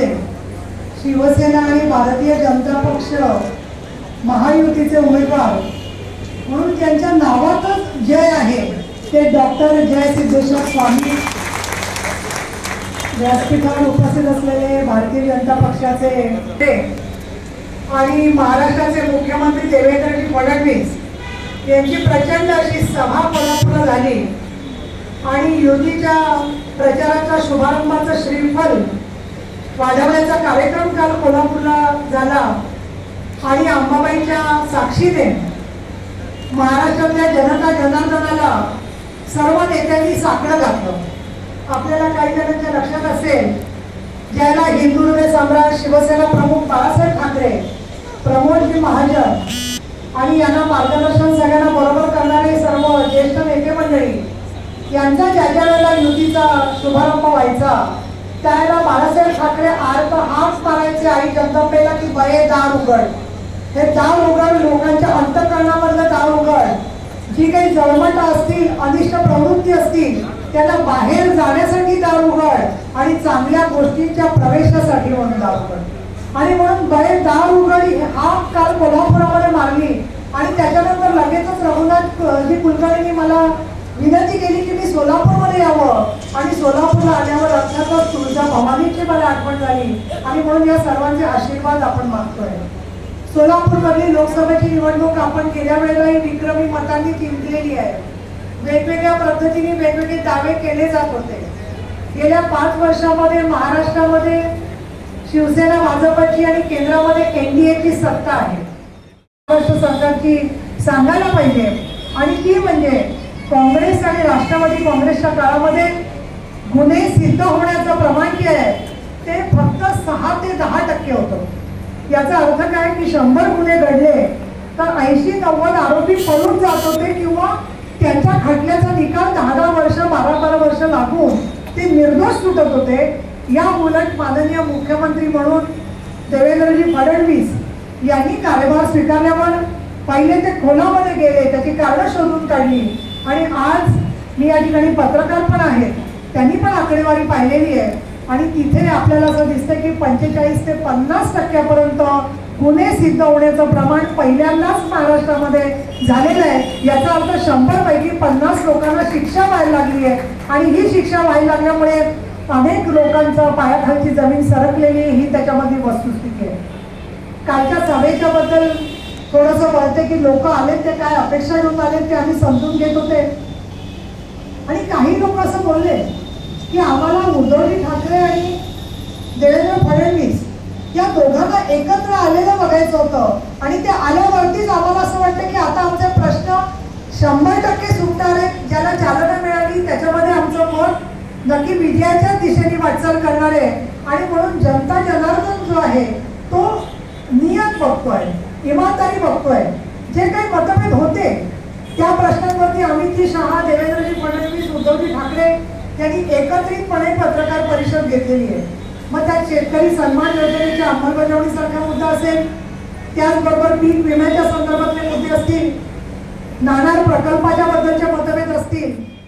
जिल्ह्यामध्ये शिवसेना आणि भारतीय जनता पक्ष महायुतीचे उमेदवार. म्हणून त्यांच्या नावातच जय आहे ते डॉक्टर जय सिद्धेश्वर स्वामी व्यासपीठावर उपस्थित असलेले भारतीय जनता पक्षाचे ते आणि महाराष्ट्राचे मुख्यमंत्री देवेंद्रजी फडणवीस यांची प्रचंड अशी सभा कोल्हापूरला झाली. आणि युतीच्या प्रचाराच्या शुभारंभाचं श्रीफल वाढवण्याचा कार्यक्रम काल कोल्हापूरला झाला आणि अंबाबाईच्या साक्षीने महाराष्ट्रातल्या जनता जनार्दनाला सर्व नेत्यांनी साकडं घातलं. आपल्याला काही जणांच्या लक्षात असेल ज्याला हिंदू हृदय सम्राट शिवसेना प्रमुख बाळासाहेब ठाकरे प्रमोदजी महाजन आणि यांना मार्गदर्शन सगळ्यांना बरोबर करणारे सर्व ज्येष्ठ नेते मंडळी यांचा ज्या ज्या वेळेला युतीचा शुभारंभ व्हायचा त्यावेळेला बाळासाहेब ठाकरे आर्थ हाच मारायचे आई जगदंबेला की बये दार उघड. हे दार उघड लोकांच्या अंतकरणामधलं दार उघड जी काही जळमट असतील अनिष्ट प्रवृत्ती असतील त्यांना बाहेर जाण्यासाठी दार उघड आणि चांगल्या गोष्टींच्या प्रवेशासाठी म्हणून दार उघड. आणि म्हणून बरे दार उघड हा काल कोल्हापुरामध्ये मारली आणि त्याच्यानंतर लगेचच रघुनाथ जी कुलकर्णींनी मला विनंती केली की मी सोलापूरमध्ये यावं. आणि सोलापूरला आल्यावर अर्थातच तुळजा भवानीची मला आठवण झाली आणि म्हणून या सर्वांचे आशीर्वाद आपण मागतोय. सोलापूरमधली लोकसभेची निवडणूक आपण गेल्या वेळेलाही विक्रमी मतांनी जिंकलेली आहे. वेगवेगळ्या पद्धतीने वेगवेगळे दावे केले जात होते. गेल्या पाच वर्षामध्ये महाराष्ट्रामध्ये शिवसेना भाजपची आणि केंद्रामध्ये एनडीएची सत्ता आहे. महाराष्ट्र सरकारची सांगायला पाहिजे. आणि ती म्हणजे काँग्रेस आणि राष्ट्रवादी काँग्रेसच्या काळामध्ये गुन्हे सिद्ध होण्याचं प्रमाण जे आहे? ते फक्त सहा ते दहा टक्के होतं. याचा अर्थ काय? की शंभर गुन्हे घडले तर ऐंशी नव्वद आरोपी पळून जात होते किंवा त्यांच्या खटल्याचा निकाल दहा दहा वर्ष बारा बारा वर्ष लागून ते निर्दोष सुटत होते. या उलट माननीय मुख्यमंत्री म्हणून देवेंद्रजी फडणवीस यांनी कार्यभार स्वीकारल्यावर पहिले ते खोलामध्ये गेले त्याची कारणं शोधून काढली. आणि आज मी या ठिकाणी पत्रकार पण आहेत त्यांनी पण आकडेवारी पाहिलेली आहे. आणि तिथे आपल्याला असं दिसतं की पंचेचाळीस ते पन्नास टक्क्यापर्यंत गुन्हे सिद्ध होण्याचं प्रमाण पहिल्यांदाच महाराष्ट्रामध्ये झालेलं आहे. याचा अर्थ शंभर पैकी पन्नास लोकांना शिक्षा व्हायला लागली आहे. आणि ही शिक्षा व्हायला लागल्यामुळे अनेक लोकांचं पायाखालची जमीन सरकलेली ही त्याच्यामध्ये वस्तुस्थिती आहे. कालच्या सभेच्या बद्दल थोडंसं कळते की लोक आलेत ते काय अपेक्षा घेऊन आलेत ते आम्ही समजून घेत होते. आणि काही लोक असं बोलले की आम्हाला उद्धवजी ठाकरे आणि देवेंद्र फडणवीस या दोघांना एकत्र आलेलं बघायचं होतं. आणि ते आल्यावरतीच आम्हाला असं वाटतं की आता आमचे प्रश्न शंभर टक्के सुटणार आहेत. ज्याला चालना मिळाली त्याच्यामध्ये आमचं मत नक्की विजयाच्याच दिशेने वाटचाल करणार आहे. आणि म्हणून जनता जनार्दन जो आहे तो नियत बघतोय इमानदारी बघतोय जे काही मतभेद होते त्या प्रश्नांवरती अमितजी शहा देवेंद्रजी फडणवीस उद्धवजी ठाकरे यांनी एकत्रितपणे पत्रकार परिषद घेतलेली आहे. मग त्यात शेतकरी सन्मान योजनेच्या अंमलबजावणीसारखा मुद्दा असेल. त्याचबरोबर पीक विम्याच्या संदर्भातले मुद्दे असतील. नाणार प्रकल्पाच्या बद्दलचे मतभेद असतील.